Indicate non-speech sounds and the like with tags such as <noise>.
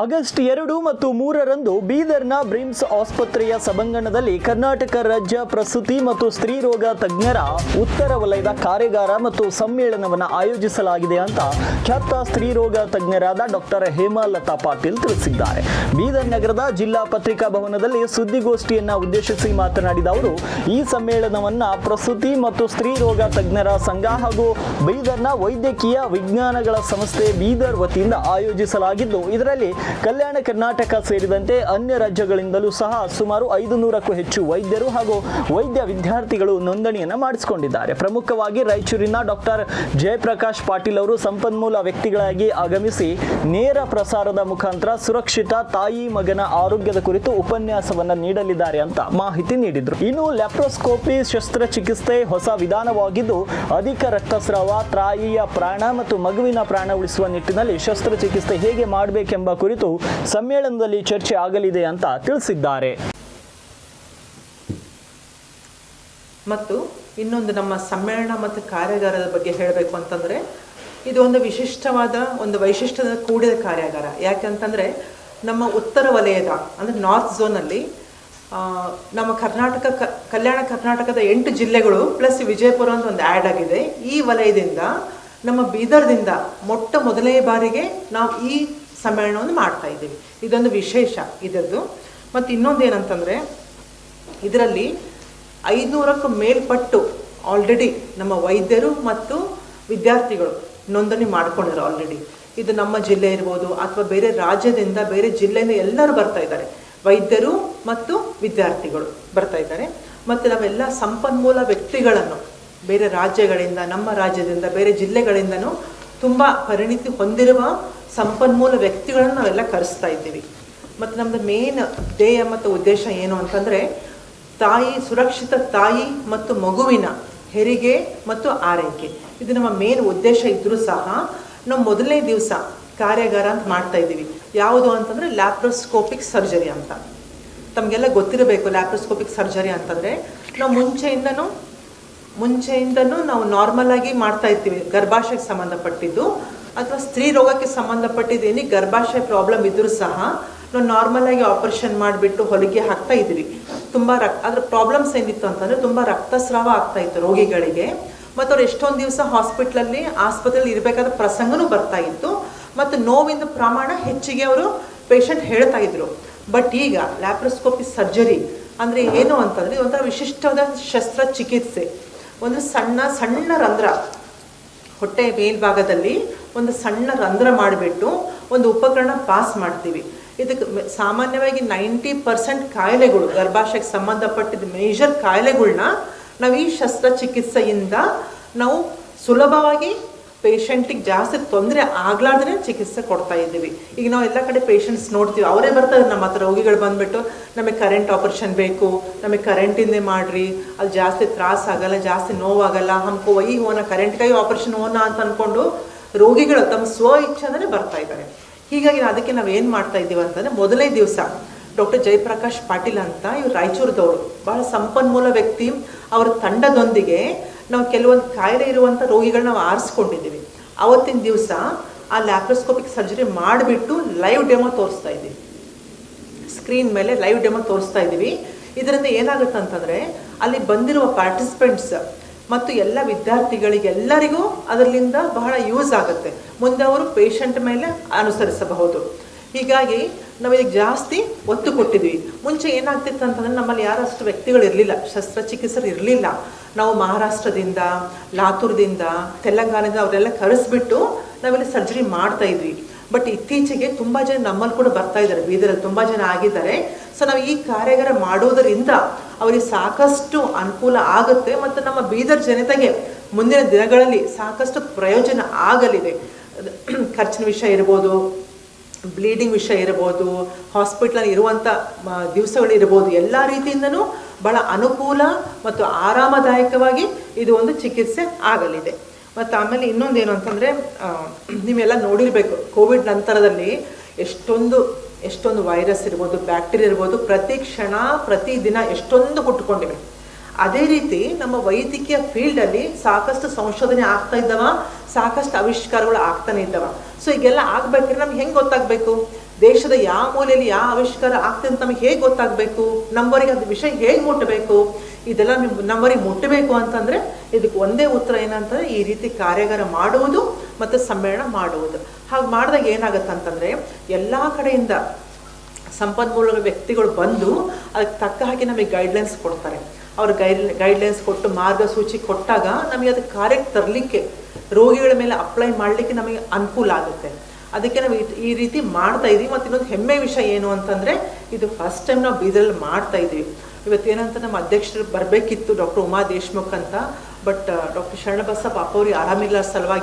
August ಎರಡು ಮತ್ತು ಮೂರರಂದು ಬೀದರ್ನ ಬ್ರಿಮ್ಸ್ ಆಸ್ಪತ್ರೆಯ ಸಭಾಂಗಣದಲ್ಲಿ ಕರ್ನಾಟಕ ರಾಜ್ಯ ಪ್ರಸೂತಿ ಮತ್ತು ಸ್ತ್ರೀ ರೋಗ ತಜ್ಞರ ಉತ್ತರ ವಲಯದ ಕಾರ್ಯಾಗಾರ ಮತ್ತು ಸಮ್ಮೇಳನವನ್ನು ಆಯೋಜಿಸಲಾಗಿದೆ ಅಂತ ಖ್ಯಾತ ಸ್ತ್ರೀ ರೋಗ ತಜ್ಞರಾದ ಡಾಕ್ಟರ್ ಹೇಮಲತಾ ಪಾಟೀಲ್ ತಿಳಿಸಿದ್ದಾರೆ. ಬೀದರ್ ನಗರದ ಜಿಲ್ಲಾ ಪತ್ರಿಕಾ ಭವನದಲ್ಲಿ ಸುದ್ದಿಗೋಷ್ಠಿಯನ್ನ ಉದ್ದೇಶಿಸಿ ಮಾತನಾಡಿದ ಅವರು, ಈ ಸಮ್ಮೇಳನವನ್ನ ಪ್ರಸೂತಿ ಮತ್ತು ಸ್ತ್ರೀ ರೋಗ ತಜ್ಞರ ಸಂಘ ಹಾಗೂ ಬೀದರ್ನ ವೈದ್ಯಕೀಯ ವಿಜ್ಞಾನಗಳ ಸಂಸ್ಥೆ ಬೀದರ್ ವತಿಯಿಂದ ಆಯೋಜಿಸಲಾಗಿದ್ದು, ಇದರಲ್ಲಿ ಕಲ್ಯಾಣ ಕರ್ನಾಟಕ ಸೇರಿದಂತೆ ಅನ್ಯ ರಾಜ್ಯಗಳಿಂದಲೂ ಸಹ ಸುಮಾರು ಐದು ನೂರಕ್ಕೂ ಹೆಚ್ಚು ವೈದ್ಯರು ಹಾಗೂ ವೈದ್ಯ ವಿದ್ಯಾರ್ಥಿಗಳು ನೋಂದಣಿಯನ್ನು ಮಾಡಿಸಿಕೊಂಡಿದ್ದಾರೆ. ಪ್ರಮುಖವಾಗಿ ರಾಯಚೂರಿನ ಡಾಕ್ಟರ್ ಜಯಪ್ರಕಾಶ್ ಪಾಟೀಲ್ ಅವರು ಸಂಪನ್ಮೂಲ ವ್ಯಕ್ತಿಗಳಾಗಿ ಆಗಮಿಸಿ ನೇರ ಪ್ರಸಾರದ ಮುಖಾಂತರ ಸುರಕ್ಷಿತ ತಾಯಿ ಮಗನ ಆರೋಗ್ಯದ ಕುರಿತು ಉಪನ್ಯಾಸವನ್ನು ನೀಡಲಿದ್ದಾರೆ ಅಂತ ಮಾಹಿತಿ ನೀಡಿದರು. ಇನ್ನು ಲ್ಯಾಪ್ರೋಸ್ಕೋಪಿ, ಶಸ್ತ್ರಚಿಕಿತ್ಸೆ ಹೊಸ ವಿಧಾನವಾಗಿದ್ದು, ಅಧಿಕ ರಕ್ತಸ್ರಾವ ತಾಯಿಯ ಪ್ರಾಣ ಮತ್ತು ಮಗುವಿನ ಪ್ರಾಣ ಉಳಿಸುವ ನಿಟ್ಟಿನಲ್ಲಿ ಶಸ್ತ್ರಚಿಕಿತ್ಸೆ ಹೇಗೆ ಮಾಡಬೇಕೆಂಬ ಕುರಿತು ಸಮ್ಮೇಳನದಲ್ಲಿ ಚರ್ಚೆ ಆಗಲಿದೆ ಅಂತ ತಿಳಿಸಿದ್ದಾರೆ. ಮತ್ತು ಇನ್ನೊಂದು ನಮ್ಮ ಸಮ್ಮೇಳನ ಮತ್ತು ಕಾರ್ಯಾಗಾರದ ಬಗ್ಗೆ ಹೇಳಬೇಕು ಅಂತಂದ್ರೆ, ಇದು ಒಂದು ವಿಶಿಷ್ಟವಾದ ಒಂದು ವೈಶಿಷ್ಟ್ಯದ ಕೂಡಿದ ಕಾರ್ಯಾಗಾರ. ಯಾಕೆಂತಂದರೆ ನಮ್ಮ ಉತ್ತರ ವಲಯದ, ಅಂದ್ರೆ ನಾರ್ತ್ ಝೋನ್ ಅಲ್ಲಿ ನಮ್ಮ ಕರ್ನಾಟಕ ಕಲ್ಯಾಣ ಕರ್ನಾಟಕದ ಎಂಟು ಜಿಲ್ಲೆಗಳು ಪ್ಲಸ್ ವಿಜಯಪುರ ಅಂತ ಒಂದು ಆ್ಯಡ್ ಆಗಿದೆ. ಈ ವಲಯದಿಂದ, ನಮ್ಮ ಬೀದರ್ದಿಂದ ಮೊಟ್ಟ ಮೊದಲನೇ ಬಾರಿಗೆ ನಾವು ಈ ಸಮ್ಮೇಳನವನ್ನು ಮಾಡ್ತಾ ಇದ್ದೀವಿ. ಇದೊಂದು ವಿಶೇಷ ಇದರದ್ದು. ಮತ್ತು ಇನ್ನೊಂದು ಏನಂತಂದರೆ, ಇದರಲ್ಲಿ ಐದುನೂರಕ್ಕೂ ಮೇಲ್ಪಟ್ಟು ಆಲ್ರೆಡಿ ನಮ್ಮ ವೈದ್ಯರು ಮತ್ತು ವಿದ್ಯಾರ್ಥಿಗಳು ನೋಂದಣಿ ಮಾಡ್ಕೊಂಡಿದ್ದಾರೆ ಆಲ್ರೆಡಿ ಇದು ನಮ್ಮ ಜಿಲ್ಲೆ ಇರ್ಬೋದು, ಅಥವಾ ಬೇರೆ ರಾಜ್ಯದಿಂದ, ಬೇರೆ ಜಿಲ್ಲೆಯಿಂದ ಎಲ್ಲರೂ ಬರ್ತಾ ಇದ್ದಾರೆ. ವೈದ್ಯರು ಮತ್ತು ವಿದ್ಯಾರ್ಥಿಗಳು ಬರ್ತಾ ಇದ್ದಾರೆ. ಮತ್ತು ನಾವೆಲ್ಲ ಸಂಪನ್ಮೂಲ ವ್ಯಕ್ತಿಗಳನ್ನು, ಬೇರೆ ರಾಜ್ಯಗಳಿಂದ, ನಮ್ಮ ರಾಜ್ಯದಿಂದ, ಬೇರೆ ಜಿಲ್ಲೆಗಳಿಂದನೂ ತುಂಬ ಪರಿಣಿತಿ ಹೊಂದಿರುವ ಸಂಪನ್ಮೂಲ ವ್ಯಕ್ತಿಗಳನ್ನು ನಾವೆಲ್ಲ ಕರೆಸ್ತಾ ಇದ್ದೀವಿ. ಮತ್ತು ನಮ್ಮದು ಮೇನ್ ಧ್ಯೇಯ ಮತ್ತು ಉದ್ದೇಶ ಏನು ಅಂತಂದರೆ, ತಾಯಿ, ಸುರಕ್ಷಿತ ತಾಯಿ ಮತ್ತು ಮಗುವಿನ ಹೆರಿಗೆ ಮತ್ತು ಆರೈಕೆ. ಇದು ನಮ್ಮ ಮೇನ್ ಉದ್ದೇಶ ಇದ್ದರೂ ಸಹ, ನಾವು ಮೊದಲನೇ ದಿವಸ ಕಾರ್ಯಾಗಾರ ಅಂತ ಮಾಡ್ತಾ ಇದ್ದೀವಿ. ಯಾವುದು ಅಂತಂದರೆ ಲ್ಯಾಪ್ರೋಸ್ಕೋಪಿಕ್ ಸರ್ಜರಿ ಅಂತ. ತಮಗೆಲ್ಲ ಗೊತ್ತಿರಬೇಕು ಲ್ಯಾಪ್ರೋಸ್ಕೋಪಿಕ್ ಸರ್ಜರಿ ಅಂತಂದರೆ, ನಾವು ಮುಂಚೆಯಿಂದನೂ ಮುಂಚೆಯಿಂದನೂ ನಾವು ನಾರ್ಮಲ್ ಆಗಿ ಮಾಡ್ತಾ ಇರ್ತೀವಿ, ಗರ್ಭಾಶಯಕ್ಕೆ ಸಂಬಂಧಪಟ್ಟಿದ್ದು. ಅಥವಾ ಸ್ತ್ರೀ ರೋಗಕ್ಕೆ ಸಂಬಂಧಪಟ್ಟಿದ್ದು ಏನೇ, ಗರ್ಭಾಶಯ ಪ್ರಾಬ್ಲಮ್ ಇದ್ದರೂ ಸಹ ನಾವು ನಾರ್ಮಲ್ ಆಗಿ ಆಪರೇಷನ್ ಮಾಡಿಬಿಟ್ಟು ಹೊಲಿಗೆ ಹಾಕ್ತಾ ಇದ್ವಿ ತುಂಬ ರಕ್ ಅದ್ರ ಪ್ರಾಬ್ಲಮ್ಸ್ ಏನಿತ್ತು ಅಂತಂದರೆ ತುಂಬ ರಕ್ತಸ್ರಾವ ಆಗ್ತಾ ಇತ್ತು ರೋಗಿಗಳಿಗೆ. ಮತ್ತು ಅವ್ರು ಎಷ್ಟೊಂದು ದಿವಸ ಹಾಸ್ಪಿಟ್ಲಲ್ಲಿ ಆಸ್ಪತ್ರೆಯಲ್ಲಿ ಇರಬೇಕಾದ ಪ್ರಸಂಗನೂ ಬರ್ತಾ ಇತ್ತು. ಮತ್ತು ನೋವಿನ ಪ್ರಮಾಣ ಹೆಚ್ಚಿಗೆ ಅವರು ಪೇಷಂಟ್ ಹೇಳ್ತಾ ಇದ್ರು. ಬಟ್ ಈಗ ಲ್ಯಾಪ್ರೋಸ್ಕೋಪಿ ಸರ್ಜರಿ ಅಂದರೆ ಏನು ಅಂತಂದರೆ ಒಂಥರ ವಿಶಿಷ್ಟವಾದ ಶಸ್ತ್ರಚಿಕಿತ್ಸೆ. ಒಂದು ಸಣ್ಣ ಸಣ್ಣ ರಂಧ್ರ. ಹೊಟ್ಟೆ ಮೇಲ್ಭಾಗದಲ್ಲಿ ಒಂದು ಸಣ್ಣ ರಂಧ್ರ ಮಾಡಿಬಿಟ್ಟು ಒಂದು ಉಪಕರಣ ಪಾಸ್ ಮಾಡ್ತೀವಿ. ಇದಕ್ಕೆ ಸಾಮಾನ್ಯವಾಗಿ ನೈಂಟಿ ಪರ್ಸೆಂಟ್ ಕಾಯಿಲೆಗಳು, ಗರ್ಭಾಶಯಕ್ಕೆ ಸಂಬಂಧಪಟ್ಟಿದ್ದ ಮೇಜರ್ ಕಾಯಿಲೆಗಳನ್ನ ನಾವು ಈ ಶಸ್ತ್ರಚಿಕಿತ್ಸೆಯಿಂದ ನಾವು ಸುಲಭವಾಗಿ ಪೇಷಂಟಿಗೆ ಜಾಸ್ತಿ ತೊಂದರೆ ಆಗ್ಲಾರ್ದೇ ಚಿಕಿತ್ಸೆ ಕೊಡ್ತಾ ಇದ್ದೀವಿ. ಈಗ ನಾವು ಎಲ್ಲ ಕಡೆ ಪೇಷಂಟ್ಸ್ ನೋಡ್ತೀವಿ. ಅವರೇ ಬರ್ತಾರೆ, ನಮ್ಮ ಹತ್ರ ರೋಗಿಗಳು ಬಂದ್ಬಿಟ್ಟು ನಮಗೆ ಕರೆಂಟ್ ಆಪರೇಷನ್ ಬೇಕು, ನಮಗೆ ಕರೆಂಟಿಂದೇ ಮಾಡಿರಿ, ಅಲ್ಲಿ ಜಾಸ್ತಿ ತ್ರಾಸ ಆಗಲ್ಲ, ಜಾಸ್ತಿ ನೋವಾಗಲ್ಲ ಹಮ್ಕೋ ಈ ಹೋನ ಕರೆಂಟ್ ಕೈ ಆಪರೇಷನ್ ಹೋನ ಅಂತ ಅಂದ್ಕೊಂಡು ರೋಗಿಗಳು ತಮ್ಮ ಸ್ವ ಇಚ್ಛೆನೇ ಬರ್ತಾ ಇದ್ದಾರೆ. ಹೀಗಾಗಿ ಅದಕ್ಕೆ ನಾವು ಏನು ಮಾಡ್ತಾ ಇದ್ದೀವಿ ಅಂತಂದರೆ ಮೊದಲೇ ದಿವಸ ಡಾಕ್ಟರ್ ಜಯಪ್ರಕಾಶ್ ಪಾಟೀಲ್ ಅಂತ ಇವರು ರಾಯಚೂರದವರು. ಬಹಳ ಸಂಪನ್ಮೂಲ ವ್ಯಕ್ತಿ. ಅವರ ತಂಡದೊಂದಿಗೆ ನಾವು ಕೆಲವೊಂದು ಕಾಯಿಲೆ ಇರುವಂಥ ರೋಗಿಗಳನ್ನ ನಾವು ಆರಿಸ್ಕೊಂಡಿದ್ದೀವಿ. ಅವತ್ತಿನ ದಿವಸ ಆ ಲ್ಯಾಪ್ರೋಸ್ಕೋಪಿಕ್ ಸರ್ಜರಿ ಮಾಡಿಬಿಟ್ಟು ಲೈವ್ ಡೆಮೋ ತೋರಿಸ್ತಾ ಇದ್ದೀವಿ. ಸ್ಕ್ರೀನ್ ಮೇಲೆ ಲೈವ್ ಡೆಮೋ ತೋರಿಸ್ತಾ ಇದ್ದೀವಿ. ಇದರಿಂದ ಏನಾಗುತ್ತೆ ಅಂತಂದರೆ ಅಲ್ಲಿ ಬಂದಿರುವ ಪಾರ್ಟಿಸಿಪೆಂಟ್ಸ್ ಮತ್ತು ಎಲ್ಲ ವಿದ್ಯಾರ್ಥಿಗಳಿಗೆ ಎಲ್ಲರಿಗೂ ಅದರಿಂದ ಬಹಳ ಯೂಸ್ ಆಗುತ್ತೆ. ಮುಂದೆ ಅವರು ಪೇಷಂಟ್ ಮೇಲೆ ಅನುಸರಿಸಬಹುದು. ಹೀಗಾಗಿ ನಾವು ಇದಕ್ಕೆ ಜಾಸ್ತಿ ಒತ್ತು ಕೊಟ್ಟಿದ್ವಿ. ಮುಂಚೆ ಏನಾಗ್ತಿತ್ತು ಅಂತಂದ್ರೆ ನಮ್ಮಲ್ಲಿ ಯಾರಷ್ಟು ವ್ಯಕ್ತಿಗಳು ಇರಲಿಲ್ಲ. ಶಸ್ತ್ರಚಿಕಿತ್ಸರು ಇರಲಿಲ್ಲ. ನಾವು ಮಹಾರಾಷ್ಟ್ರದಿಂದ, ಲಾತೂರ್ದಿಂದ, ತೆಲಂಗಾಣದಿಂದ ಅವರೆಲ್ಲ ಕರೆಸ್ಬಿಟ್ಟು ನಾವಿಲ್ಲಿ ಸರ್ಜರಿ ಮಾಡ್ತಾ ಇದ್ವಿ. ಬಟ್ ಇತ್ತೀಚೆಗೆ ತುಂಬ ಜನ ನಮ್ಮಲ್ಲಿ ಕೂಡ ಬರ್ತಾ ಇದ್ದಾರೆ. ಬೀದರಲ್ಲಿ ತುಂಬ ಜನ ಆಗಿದ್ದಾರೆ. ಸೊ ನಾವು ಈ ಕಾರ್ಯಾಗಾರ ಮಾಡೋದರಿಂದ ಅವರಿಗೆ ಸಾಕಷ್ಟು ಅನುಕೂಲ ಆಗುತ್ತೆ ಮತ್ತು ನಮ್ಮ ಬೀದರ್ ಜನತೆಗೆ ಮುಂದಿನ ದಿನಗಳಲ್ಲಿ ಸಾಕಷ್ಟು ಪ್ರಯೋಜನ ಆಗಲಿದೆ. <clears throat> ಖರ್ಚಿನ ವಿಷಯ ಇರ್ಬೋದು ಬ್ಲೀಡಿಂಗ್ ವಿಷಯ ಇರ್ಬೋದು ಹಾಸ್ಪಿಟ್ಲಲ್ಲಿ ಇರುವಂಥ ದಿವಸಗಳು ಇರ್ಬೋದು ಎಲ್ಲ ರೀತಿಯಿಂದನೂ ಬಹಳ ಅನುಕೂಲ ಮತ್ತು ಆರಾಮದಾಯಕವಾಗಿ ಇದು ಒಂದು ಚಿಕಿತ್ಸೆ ಆಗಲಿದೆ. ಮತ್ತು ಆಮೇಲೆ ಇನ್ನೊಂದೇನು ಅಂತಂದರೆ ನೀವೆಲ್ಲ ನೋಡಿರಬೇಕು ಕೋವಿಡ್ ನಂತರದಲ್ಲಿ ಎಷ್ಟೊಂದು ಎಷ್ಟೊಂದು ವೈರಸ್ ಇರ್ಬೋದು ಬ್ಯಾಕ್ಟೀರಿಯಾ ಇರ್ಬೋದು, ಪ್ರತಿ ಕ್ಷಣ, ಪ್ರತಿ ದಿನ ಎಷ್ಟೊಂದು ಹುಟ್ಟುಕೊಂಡಿವೆ ಅದೇ ರೀತಿ ನಮ್ಮ ವೈದ್ಯಕೀಯ ಫೀಲ್ಡಲ್ಲಿ ಸಾಕಷ್ಟು ಸಂಶೋಧನೆ ಆಗ್ತಾ ಇದ್ದಾವ, ಸಾಕಷ್ಟು ಆವಿಷ್ಕಾರಗಳು ಆಗ್ತಾನೆ ಇದ್ದವ. ಸೊ ಈಗೆಲ್ಲ ಆಗ್ಬೇಕಾದ್ರೆ ನಮ್ಗೆ ಹೆಂಗೆ ಗೊತ್ತಾಗಬೇಕು? ದೇಶದ ಯಾವ ಮೂಲೆಯಲ್ಲಿ ಯಾವ ಆವಿಷ್ಕಾರ ಆಗ್ತದೆ ಅಂತ ನಮಗೆ ಹೇಗೆ ಗೊತ್ತಾಗಬೇಕು? ನಮ್ಮವರಿಗೆ ಅದು ವಿಷಯ ಹೇಗೆ ಮುಟ್ಟಬೇಕು ಇದೆಲ್ಲ ನಮ್ಮವರಿಗೆ ಮುಟ್ಟಬೇಕು ಅಂತಂದ್ರೆ ಇದಕ್ಕೆ ಒಂದೇ ಉತ್ತರ ಏನಂತಂದ್ರೆ ಈ ರೀತಿ ಕಾರ್ಯಾಗಾರ ಮಾಡುವುದು ಮತ್ತು ಸಮ್ಮೇಳನ ಮಾಡುವುದು. ಹಾಗೆ ಮಾಡಿದಾಗ ಏನಾಗುತ್ತೆ ಅಂತಂದ್ರೆ ಎಲ್ಲಾ ಕಡೆಯಿಂದ ಸಂಪನ್ಮೂಲ ವ್ಯಕ್ತಿಗಳು ಬಂದು ಅದಕ್ಕೆ ತಕ್ಕ ಹಾಗೆ ನಮಗೆ ಗೈಡ್ಲೈನ್ಸ್ ಕೊಡ್ತಾರೆ. ಅವ್ರ ಗೈಡ್ ಗೈಡ್ಲೈನ್ಸ್ ಕೊಟ್ಟು ಮಾರ್ಗಸೂಚಿ ಕೊಟ್ಟಾಗ ನಮಗೆ ಅದು ಕಾರ್ಯಕ್ಕೆ ತರಲಿಕ್ಕೆ, ರೋಗಿಗಳ ಮೇಲೆ ಅಪ್ಲೈ ಮಾಡಲಿಕ್ಕೆ ನಮಗೆ ಅನುಕೂಲ ಆಗುತ್ತೆ. ಅದಕ್ಕೆ ನಾವು ಈ- ರೀತಿ ಮಾಡ್ತಾ ಇದ್ದೀವಿ ಮತ್ತು ಇನ್ನೊಂದು ಹೆಮ್ಮೆ ವಿಷಯ ಏನು ಅಂತಂದ್ರೆ, ಇದು ಫಸ್ಟ್ ಟೈಮ್ ನಾವು ಬೀದರಲ್ಲಿ ಮಾಡ್ತಾ ಇದ್ದೀವಿ ಇವತ್ತು ಏನಂತ ನಮ್ಮ ಅಧ್ಯಕ್ಷರು ಬರಬೇಕಿತ್ತು ಡಾಕ್ಟರ್ ಉಮಾ ದೇಶ್ಮುಖ್ ಅಂತ. ಬಟ್ ಡಾಕ್ಟರ್ ಶರಣಬಸಪ್ಪ ಅಪ್ಪ ಅವ್ರಿಗೆ ಆರಾಮಿಲ್ಲ ಸಲುವಾಗಿ